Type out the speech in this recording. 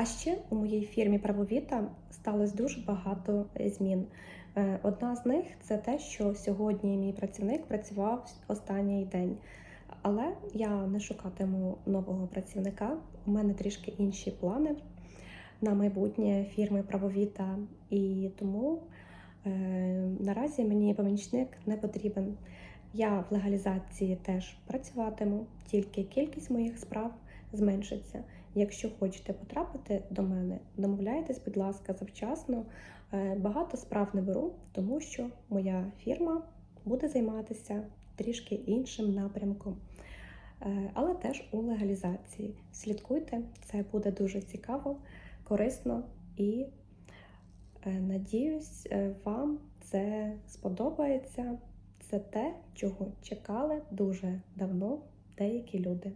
А ще у моїй фірмі Правовіта сталося дуже багато змін. Е, Одна з них це те, що сьогодні мій працівник працював останній день. Але я не шукатиму нового працівника. У мене трішки інші плани на майбутнє фірми Правовіта, і тому е, наразі мені помічник не потрібен. Я в легалізації теж працюватиму, тільки кількість моїх справ зменшиться. Якщо хочете потрапити до мене, домовляйтесь, будь ласка, завчасно. Е, Багато справ не беру, тому що моя фірма буде займатися трішки іншим напрямком. Е, Але теж у легалізації. Слідкуйте, це буде дуже цікаво, корисно і е, надіюсь, вам це сподобається. Це те, чого чекали дуже давно деякі люди.